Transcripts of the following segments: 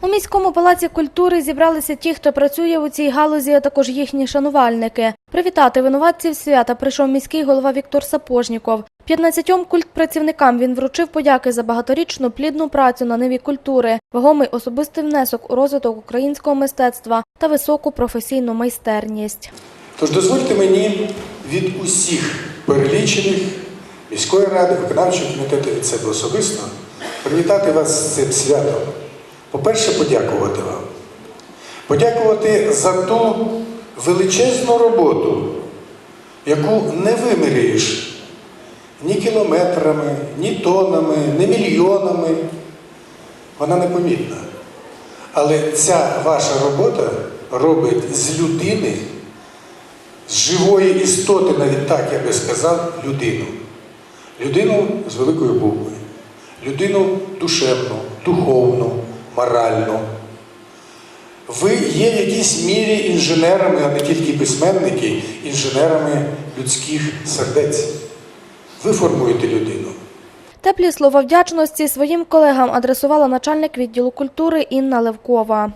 У міському палаці культури зібралися ті, хто працює у цій галузі, а також їхні шанувальники. Привітати винуватців свята прийшов міський голова Віктор Сапожніков. 15 культпрацівникам він вручив подяки за багаторічну плідну працю на ниві культури, вагомий особистий внесок у розвиток українського мистецтва та високу професійну майстерність. Тож дозвольте мені від усіх перелічених міської ради, виконавчого комітету від себе особисто привітати вас з цим святом. По-перше, подякувати вам. Подякувати за ту величезну роботу, яку не виміряєш ні кілометрами, ні тонами, ні мільйонами. Вона непомітна. Але ця ваша робота робить з людини з живої істоти, навіть так я би сказав, людину. Людину з великою буквою, людину душевну, духовну, моральну. Ви є в якійсь мірі інженерами, а не тільки письменники, інженерами людських сердець. Ви формуєте людину. Теплі слова вдячності своїм колегам адресувала начальник відділу культури Інна Левкова.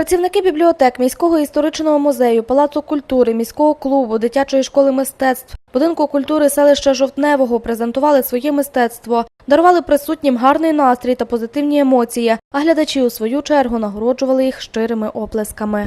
Працівники бібліотек міського історичного музею, палацу культури, міського клубу, дитячої школи мистецтв, будинку культури селища Жовтневого презентували своє мистецтво, дарували присутнім гарний настрій та позитивні емоції. А глядачі у свою чергу нагороджували їх щирими оплесками.